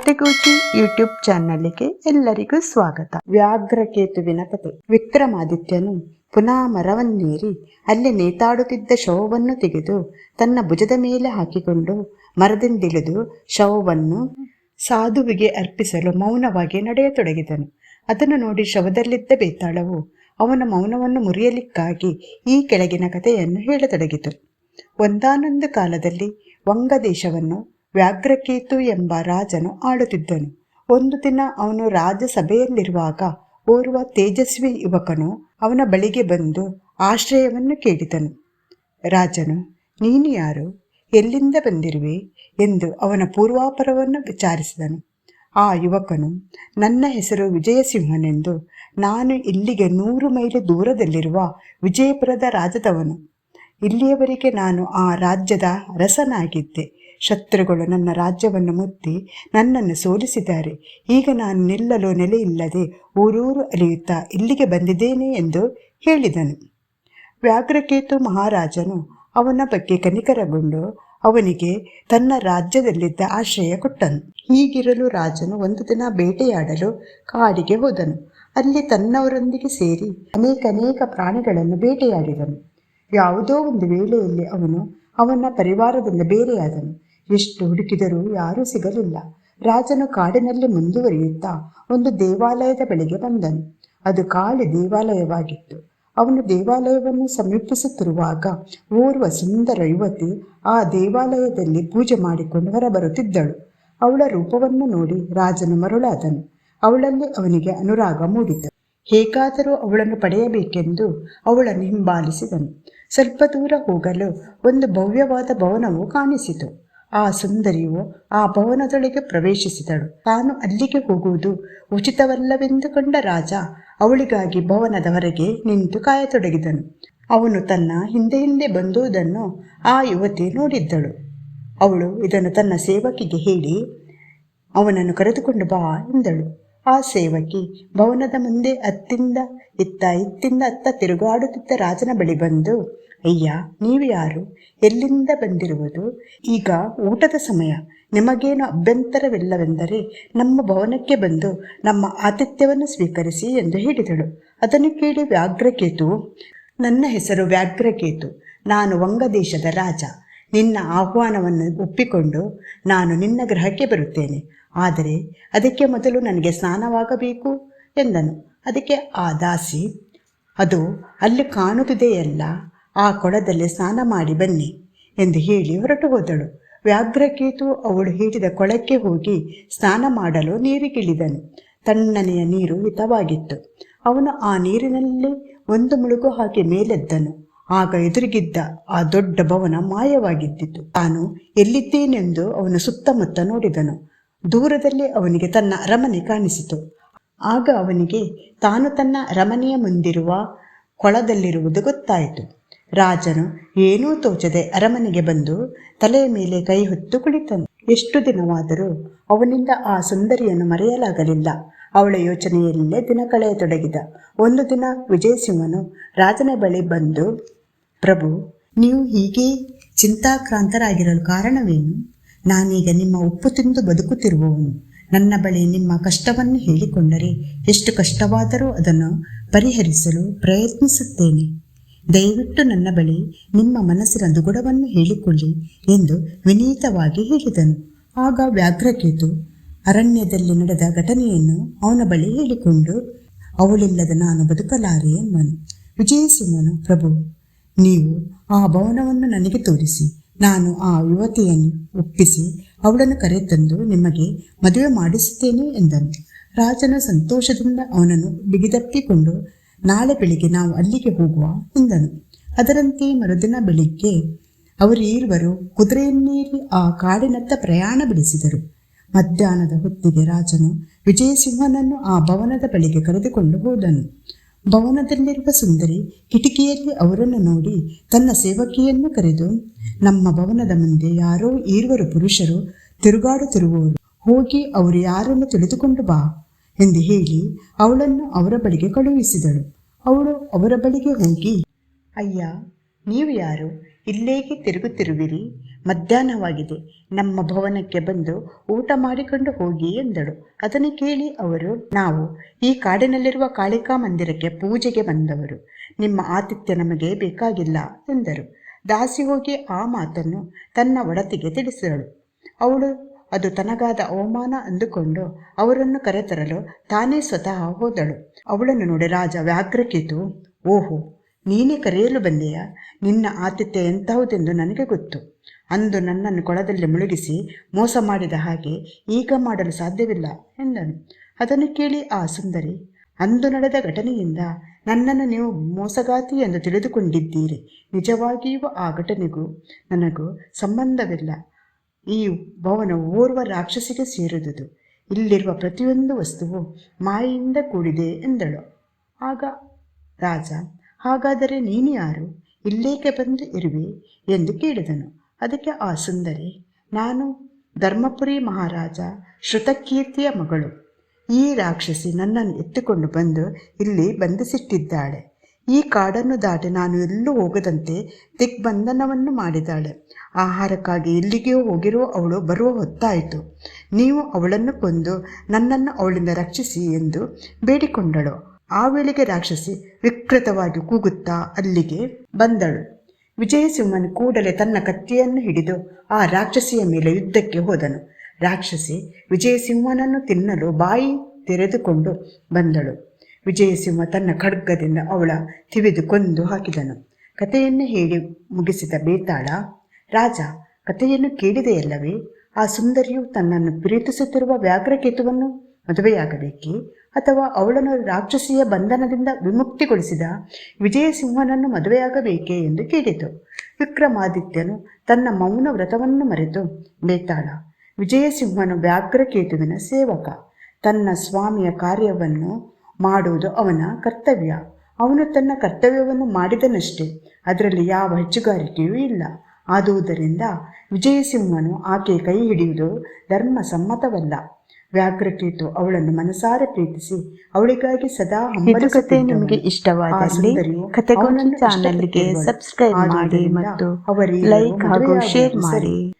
ಕತೆಗೂಚಿ YouTube ಚಾನಲ್ಗೆ ಎಲ್ಲರಿಗೂ ಸ್ವಾಗತ. ವ್ಯಾಘ್ರಕೇತುವಿನ ಕತೆ ವಿಕ್ರಮಾದಿತ್ಯನು ಪುನಃ ಮರವನ್ನೇರಿ ಅಲ್ಲಿ ನೇತಾಡುತ್ತಿದ್ದ ಶವವನ್ನು ತೆಗೆದು ತನ್ನ ಭುಜದ ಮೇಲೆ ಹಾಕಿಕೊಂಡು ಮರದಿಂದಿಳಿದು ಶವವನ್ನು ಸಾಧುವಿಗೆ ಅರ್ಪಿಸಲು ಮೌನವಾಗಿ ನಡೆಯತೊಡಗಿದನು. ಅದನ್ನು ನೋಡಿ ಶವದಲ್ಲಿದ್ದ ಬೇತಾಳವು ಅವನ ಮೌನವನ್ನು ಮುರಿಯಲಿಕ್ಕಾಗಿ ಈ ಕೆಳಗಿನ ಕಥೆಯನ್ನು ಹೇಳತೊಡಗಿತು. ಒಂದಾನೊಂದು ಕಾಲದಲ್ಲಿ ವಂಗ ದೇಶವನ್ನು ವ್ಯಾಘ್ರಕೇತು ಎಂಬ ರಾಜನು ಆಳುತ್ತಿದ್ದನು ಒಂದು ದಿನ ಅವನು ರಾಜಸಭೆಯಲ್ಲಿರುವಾಗ ಓರ್ವ ತೇಜಸ್ವಿ ಯುವಕನು ಅವನ ಬಳಿಗೆ ಬಂದು ಆಶ್ರಯವನ್ನು ಕೇಳಿದನು. ರಾಜನು, ನೀನು ಯಾರು? ಎಲ್ಲಿಂದ ಬಂದಿರುವೆ? ಎಂದು ಅವನ ಪೂರ್ವಾಪರವನ್ನು ವಿಚಾರಿಸಿದನು. ಆ ಯುವಕನು, ನನ್ನ ಹೆಸರು ವಿಜಯಸಿಂಹನೆಂದು ನಾನು ಇಲ್ಲಿಗೆ ನೂರು ಮೈಲಿ ದೂರದಲ್ಲಿರುವ ವಿಜಯಪುರದ ರಾಜದವನು. ಇಲ್ಲಿಯವರೆಗೆ ನಾನು ಆ ರಾಜ್ಯದ ಅರಸನಾಗಿದ್ದೆ. ಶತ್ರುಗಳು ನನ್ನ ರಾಜ್ಯವನ್ನು ಮುತ್ತಿ ನನ್ನನ್ನು ಸೋಲಿಸಿದ್ದಾರೆ. ಈಗ ನಾನು ನಿಲ್ಲಲು ನೆಲೆಯಿಲ್ಲದೆ ಊರೂರು ಅಲಿಯುತ್ತಾ ಇಲ್ಲಿಗೆ ಬಂದಿದ್ದೇನೆ ಎಂದು ಹೇಳಿದನು. ವ್ಯಾಘ್ರಕೇತು ಮಹಾರಾಜನು ಅವನ ಬಗ್ಗೆ ಕನಿಕರಗೊಂಡು ಅವನಿಗೆ ತನ್ನ ರಾಜ್ಯದಲ್ಲಿದ್ದ ಆಶ್ರಯ ಕೊಟ್ಟನು. ಹೀಗಿರಲು ರಾಜನು ಒಂದು ದಿನ ಬೇಟೆಯಾಡಲು ಕಾಡಿಗೆ ಹೋದನು. ಅಲ್ಲಿ ತನ್ನವರೊಂದಿಗೆ ಸೇರಿ ಅನೇಕ ಅನೇಕ ಪ್ರಾಣಿಗಳನ್ನು ಬೇಟೆಯಾಡಿದನು. ಯಾವುದೋ ಒಂದು ವೇಳೆಯಲ್ಲಿ ಅವನು ಅವನ ಪರಿವಾರದಿಂದ ಬೇರೆಯಾದನು. ಎಷ್ಟು ಹುಡುಕಿದರೂ ಯಾರೂ ಸಿಗಲಿಲ್ಲ. ರಾಜನು ಕಾಡಿನಲ್ಲಿ ಮುಂದುವರಿಯುತ್ತಾ ಒಂದು ದೇವಾಲಯದ ಬಳಿಗೆ ಬಂದನು. ಅದು ಕಾಳಿ ದೇವಾಲಯವಾಗಿತ್ತು. ಅವನು ದೇವಾಲಯವನ್ನು ಸಮೀಪಿಸುತ್ತಿರುವಾಗ ಓರ್ವ ಸುಂದರ ಯುವತಿ ಆ ದೇವಾಲಯದಲ್ಲಿ ಪೂಜೆ ಮಾಡಿಕೊಂಡು ಹೊರಬರುತ್ತಿದ್ದಳು. ಅವಳ ರೂಪವನ್ನು ನೋಡಿ ರಾಜನು ಮರುಳಾದನು. ಅವಳಲ್ಲಿ ಅವನಿಗೆ ಅನುರಾಗ ಮೂಡಿತು. ಹೇಗಾದರೂ ಅವಳನ್ನು ಪಡೆಯಬೇಕೆಂದು ಅವಳನ್ನು ಹಿಂಬಾಲಿಸಿದನು. ಸ್ವಲ್ಪ ದೂರ ಹೋಗಲು ಒಂದು ಭವ್ಯವಾದ ಭವನವು ಕಾಣಿಸಿತು. ಆ ಸುಂದರಿಯು ಆ ಭವನದೊಳಗೆ ಪ್ರವೇಶಿಸಿದಳು. ತಾನು ಅಲ್ಲಿಗೆ ಹೋಗುವುದು ಉಚಿತವಲ್ಲವೆಂದು ಕಂಡ ರಾಜ ಅವಳಿಗಾಗಿ ಭವನದ ಹೊರಗೆ ನಿಂತು ಕಾಯತೊಡಗಿದನು. ಅವನು ತನ್ನ ಹಿಂದೆ ಹಿಂದೆ ಬಂದುದನ್ನು ಆ ಯುವತಿ ನೋಡಿದ್ದಳು. ಅವಳು ಇದನ್ನು ತನ್ನ ಸೇವಕಿಗೆ ಹೇಳಿ, ಅವನನ್ನು ಕರೆದುಕೊಂಡು ಬಾ ಎಂದಳು. ಆ ಸೇವಕಿ ಭವನದ ಮುಂದೆ ಅತ್ತಿಂದ ಇತ್ತ ಇತ್ತಿಂದ ಅತ್ತ ತಿರುಗಾಡುತ್ತಿದ್ದ ರಾಜನ ಬಳಿ ಬಂದು, ಅಯ್ಯ, ನೀವು ಯಾರು? ಎಲ್ಲಿಂದ ಬಂದಿರುವುದು? ಈಗ ಊಟದ ಸಮಯ. ನಿಮಗೇನು ಅಭ್ಯಂತರವಿಲ್ಲವೆಂದರೆ ನಮ್ಮ ಭವನಕ್ಕೆ ಬಂದು ನಮ್ಮ ಆತಿಥ್ಯವನ್ನು ಸ್ವೀಕರಿಸಿ ಎಂದು ಹೇಳಿದಳು. ಅದನ್ನು ಕೇಳಿ ವ್ಯಾಘ್ರಕೇತು, ನನ್ನ ಹೆಸರು ವ್ಯಾಘ್ರಕೇತು. ನಾನು ವಂಗದೇಶದ ರಾಜ. ನಿನ್ನ ಆಹ್ವಾನವನ್ನು ಒಪ್ಪಿಕೊಂಡು ನಾನು ನಿನ್ನ ಗ್ರಹಕ್ಕೆ ಬರುತ್ತೇನೆ. ಆದರೆ ಅದಕ್ಕೆ ಮೊದಲು ನನಗೆ ಸ್ನಾನವಾಗಬೇಕು ಎಂದನು. ಅದಕ್ಕೆ ಆ ದಾಸಿ, ಅದು ಅಲ್ಲಿ ಕಾಣುತ್ತಿದೆಯಲ್ಲ, ಆ ಕೊಳದಲ್ಲಿ ಸ್ನಾನ ಮಾಡಿ ಬನ್ನಿ ಎಂದು ಹೇಳಿ ಹೊರಟು ಹೋದಳು. ವ್ಯಾಘ್ರಕೇತು ಅವಳು ಹೇಳಿದ ಕೊಳಕ್ಕೆ ಹೋಗಿ ಸ್ನಾನ ಮಾಡಲು ನೀರಿಗಿಳಿದನು. ತಣ್ಣನೆಯ ನೀರು ಹಿತವಾಗಿತ್ತು ಅವನು ಆ ನೀರಿನಲ್ಲಿ ಒಂದು ಮುಳುಗು ಹಾಕಿ ಮೇಲೆದ್ದನು. ಆಗ ಎದುರಿಗಿದ್ದ ಆ ದೊಡ್ಡ ಭವನ ಮಾಯವಾಗಿದ್ದಿತು. ತಾನು ಎಲ್ಲಿದ್ದೇನೆಂದು ಅವನು ಸುತ್ತಮುತ್ತ ನೋಡಿದನು. ದೂರದಲ್ಲಿ ಅವನಿಗೆ ತನ್ನ ಅರಮನೆ ಕಾಣಿಸಿತು. ಆಗ ಅವನಿಗೆ ತಾನು ತನ್ನ ರಮನೆಯ ಮುಂದಿರುವ ಕೊಳದಲ್ಲಿರುವುದು ಗೊತ್ತಾಯಿತು. ರಾಜನು ಏನೂ ತೋಚದೆ ಅರಮನೆಗೆ ಬಂದು ತಲೆಯ ಮೇಲೆ ಕೈ ಹೊತ್ತು ಕುಳಿತನು. ಎಷ್ಟು ದಿನವಾದರೂ ಅವನಿಂದ ಆ ಸುಂದರಿಯನ್ನು ಮರೆಯಲಾಗಲಿಲ್ಲ. ಅವಳ ಯೋಚನೆಯಲ್ಲೇ ದಿನ ಕಳೆಯತೊಡಗಿದ. ಒಂದು ದಿನ ವಿಜಯಸಿಂಹನು ರಾಜನ ಬಳಿ ಬಂದು, ಪ್ರಭು, ನೀವು ಹೀಗೆ ಚಿಂತಾಕ್ರಾಂತರಾಗಿರಲು ಕಾರಣವೇನು? ನಾನೀಗ ನಿಮ್ಮ ಉಪ್ಪು ತಿಂದು ಬದುಕುತ್ತಿರುವವನು. ನನ್ನ ಬಳಿ ನಿಮ್ಮ ಕಷ್ಟವನ್ನು ಹೇಳಿಕೊಂಡರೆ ಎಷ್ಟು ಕಷ್ಟವಾದರೂ ಅದನ್ನು ಪರಿಹರಿಸಲು ಪ್ರಯತ್ನಿಸುತ್ತೇನೆ. ದಯವಿಟ್ಟು ನನ್ನ ಬಳಿ ನಿಮ್ಮ ಮನಸ್ಸಿನ ದುಗುಡವನ್ನು ಹೇಳಿಕೊಳ್ಳಿ ಎಂದು ವಿನೀತವಾಗಿ ಹೇಳಿದನು. ಆಗ ವ್ಯಾಘ್ರಕೇತು ಅರಣ್ಯದಲ್ಲಿ ನಡೆದ ಘಟನೆಯನ್ನು ಅವನ ಬಳಿ ಹೇಳಿಕೊಂಡು, ಅವಳಿಲ್ಲದ ನಾನು ಬದುಕಲಾರೆ ಎಂದನು. ವಿಜಯಸಿಂಹನು, ಪ್ರಭು, ನೀವು ಆ ಭವನವನ್ನು ನನಗೆ ತೋರಿಸಿ. ನಾನು ಆ ಯುವತಿಯನ್ನು ಒಪ್ಪಿಸಿ ಅವಳನ್ನು ಕರೆತಂದು ನಿಮಗೆ ಮದುವೆ ಮಾಡಿಸುತ್ತೇನೆ ಎಂದನು. ರಾಜನ ಸಂತೋಷದಿಂದ ಅವನನ್ನು ಬಿಗಿದಪ್ಪಿಕೊಂಡು ನಾಳೆ ಬೆಳಿಗ್ಗೆ ನಾವು ಅಲ್ಲಿಗೆ ಹೋಗುವ ಎಂದನು. ಅದರಂತೆ ಮರುದಿನ ಬೆಳಿಗ್ಗೆ ಅವರೀರ್ವರು ಕುದುರೆಯನ್ನೇರಿ ಆ ಕಾಡಿನತ್ತ ಪ್ರಯಾಣ ಬೆಳೆಸಿದರು. ಮಧ್ಯಾಹ್ನದ ಹೊತ್ತಿಗೆ ರಾಜನು ವಿಜಯಸಿಂಹನನ್ನು ಆ ಭವನದ ಬಳಿಗೆ ಕರೆದುಕೊಂಡು ಹೋದನು. ಭವನದಲ್ಲಿರುವ ಸುಂದರಿ ಕಿಟಕಿಯಲ್ಲಿ ಅವರನ್ನು ನೋಡಿ ತನ್ನ ಸೇವಕಿಯನ್ನು ಕರೆದು ನಮ್ಮ ಭವನದ ಮುಂದೆ ಯಾರೋ ಈರ್ವರು ಪುರುಷರು ತಿರುಗಾಡುತ್ತಿರುವವರು ಹೋಗಿ ಅವರು ಯಾರನ್ನು ತಿಳಿದುಕೊಂಡು ಬಾ ಎಂದು ಹೇಳಿ ಅವಳನ್ನು ಅವರ ಬಳಿಗೆ ಕಳುಹಿಸಿದಳು. ಅವಳು ಅವರ ಬಳಿಗೆ ಹೋಗಿ, ಅಯ್ಯ, ನೀವು ಯಾರು? ಇಲ್ಲೇಗೆ ತಿರುಗುತ್ತಿರುವಿರಿ? ಮಧ್ಯಾಹ್ನವಾಗಿದೆ. ನಮ್ಮ ಭವನಕ್ಕೆ ಬಂದು ಊಟ ಮಾಡಿಕೊಂಡು ಹೋಗಿ ಎಂದಳು. ಅದನ್ನು ಕೇಳಿ ಅವರು, ನಾವು ಈ ಕಾಡಿನಲ್ಲಿರುವ ಕಾಳಿಕಾ ಮಂದಿರಕ್ಕೆ ಪೂಜೆಗೆ ಬಂದವರು. ನಿಮ್ಮ ಆತಿಥ್ಯ ನಮಗೆ ಬೇಕಾಗಿಲ್ಲ ಎಂದರು. ದಾಸಿ ಹೋಗಿ ಆ ಮಾತನ್ನು ತನ್ನ ಒಡತಿಗೆ ತಿಳಿಸಿದಳು. ಅವಳು, ಅದು ತನಗಾದ ಅವಮಾನ ಅಂದುಕೊಂಡು ಅವರನ್ನು ಕರೆತರಲು ತಾನೇ ಸ್ವತಃ ಹೋದಳು. ಅವಳನ್ನು ನೋಡಿ ರಾಜ ವ್ಯಾಘ್ರಕ್ಕಿತು, ಓಹೋ, ನೀನೇ ಕರೆಯಲು ಬಂದೆಯಾ? ನಿನ್ನ ಆತಿಥ್ಯ ಎಂತಹುದೆಂದು ನನಗೆ ಗೊತ್ತು. ಅಂದು ನನ್ನನ್ನು ಕೊಳದಲ್ಲಿ ಮುಳುಗಿಸಿ ಮೋಸ ಮಾಡಿದ ಹಾಗೆ ಈಗ ಮಾಡಲು ಸಾಧ್ಯವಿಲ್ಲ ಎಂದನು. ಅದನ್ನು ಕೇಳಿ ಆ ಸುಂದರಿ, ಅಂದು ನಡೆದ ಘಟನೆಯಿಂದ ನನ್ನನ್ನು ನೀವು ಮೋಸಗಾತಿ ಎಂದು ತಿಳಿದುಕೊಂಡಿದ್ದೀರಿ. ನಿಜವಾಗಿಯೂ ಆ ಘಟನೆಗೂ ನನಗೂ ಸಂಬಂಧವಿಲ್ಲ. ಈ ಭವನ ಓರ್ವ ರಾಕ್ಷಸಿಗೆ ಸೇರಿದುದು. ಇಲ್ಲಿರುವ ಪ್ರತಿಯೊಂದು ವಸ್ತುವು ಮಾಯೆಯಿಂದ ಕೂಡಿದೆ ಎಂದಳು. ಆಗ ರಾಜ, ಹಾಗಾದರೆ ನೀನು ಯಾರು? ಇಲ್ಲೇಕೆ ಬಂದು ಇರುವೆ? ಎಂದು ಕೇಳಿದನು. ಅದಕ್ಕೆ ಆ ಸುಂದರಿ, ನಾನು ಧರ್ಮಪುರಿ ಮಹಾರಾಜ ಶ್ರುತಕೀರ್ತಿಯ ಮಗಳು. ಈ ರಾಕ್ಷಸಿ ನನ್ನನ್ನು ಎತ್ತಿಕೊಂಡು ಬಂದು ಇಲ್ಲಿ ಬಂಧಿಸಿಟ್ಟಿದ್ದಾಳೆ. ಈ ಕಾಡನ್ನು ದಾಟಿ ನಾನು ಎಲ್ಲೂ ಹೋಗದಂತೆ ದಿಗ್ಬಂಧನವನ್ನು ಮಾಡಿದಾಳೆ ಆಹಾರಕ್ಕಾಗಿ ಎಲ್ಲಿಗೆ ಹೋಗಿರೋ ಅವಳು ಬರುವ ಹೊತ್ತಾಯಿತು. ನೀವು ಅವಳನ್ನು ಕೊಂದು ನನ್ನನ್ನು ಅವಳಿಂದ ರಕ್ಷಿಸಿ ಎಂದು ಬೇಡಿಕೊಂಡಳು. ಆ ವೇಳೆಗೆ ರಾಕ್ಷಸಿ ವಿಕೃತವಾಗಿ ಕೂಗುತ್ತಾ ಅಲ್ಲಿಗೆ ಬಂದಳು. ವಿಜಯಸಿಂಹನು ಕೂಡಲೇ ತನ್ನ ಕತ್ತಿಯನ್ನು ಹಿಡಿದು ಆ ರಾಕ್ಷಸಿಯ ಮೇಲೆ ಯುದ್ಧಕ್ಕೆ ಹೋದನು. ರಾಕ್ಷಸಿ ವಿಜಯಸಿಂಹನನ್ನು ತಿನ್ನಲು ಬಾಯಿ ತೆರೆದುಕೊಂಡು ಬಂದಳು. ವಿಜಯಸಿಂಹ ತನ್ನ ಖಡ್ಗದಿಂದ ಅವಳ ತಿವಿದು ಕೊಂದು ಹಾಕಿದನು. ಕಥೆಯನ್ನು ಹೇಳಿ ಮುಗಿಸಿದ ಬೇತಾಳ, ರಾಜ, ಕಥೆಯನ್ನು ಕೇಳಿದೆಯಲ್ಲವೇ? ಆ ಸುಂದರಿಯು ತನ್ನನ್ನು ಪ್ರೀತಿಸುತ್ತಿರುವ ವ್ಯಾಘ್ರಕೇತುವನ್ನು ಮದುವೆಯಾಗಬೇಕೇ? ಅಥವಾ ಅವಳನ್ನು ರಾಕ್ಷಸಿಯ ಬಂಧನದಿಂದ ವಿಮುಕ್ತಿಗೊಳಿಸಿದ ವಿಜಯಸಿಂಹನನ್ನು ಮದುವೆಯಾಗಬೇಕೇ? ಎಂದು ಕೇಳಿತು. ವಿಕ್ರಮಾದಿತ್ಯನು ತನ್ನ ಮೌನ ವ್ರತವನ್ನು ಮರೆತು, ಬೇತಾಳ ವಿಜಯಸಿಂಹನು ವ್ಯಾಘ್ರಕೇತುವಿನ ಸೇವಕ. ತನ್ನ ಸ್ವಾಮಿಯ ಕಾರ್ಯವನ್ನು ಮಾಡುವುದು ಅವನ ಕರ್ತವ್ಯ. ಅವನು ತನ್ನ ಕರ್ತವ್ಯವನ್ನು ಮಾಡಿದನಷ್ಟೇ. ಅದರಲ್ಲಿ ಯಾವ ಹೆಚ್ಚುಗಾರಿಕೆಯೂ ಇಲ್ಲ. ಆದುದರಿಂದ ವಿಜಯಸಿಂಹನು ಆಕೆ ಕೈ ಹಿಡಿಯುವುದು ಧರ್ಮ ಸಮ್ಮತವಲ್ಲ ವ್ಯಾಘ್ರಕೇತು ಅವಳನ್ನು ಮನಸಾರೆ ಪ್ರೀತಿಸಿ ಅವಳಿಗಾಗಿ ಸದಾ ಕಥೆ. ನಿಮಗೆ ಇಷ್ಟವಾದಲ್ಲಿ ಚಾನಲ್ಗೆ ಸಬ್ಸ್ಕ್ರೈಬ್ ಮಾಡಿ ಮತ್ತು ಲೈಕ್ ಹಾಗೂ ಶೇರ್ ಮಾಡಿ.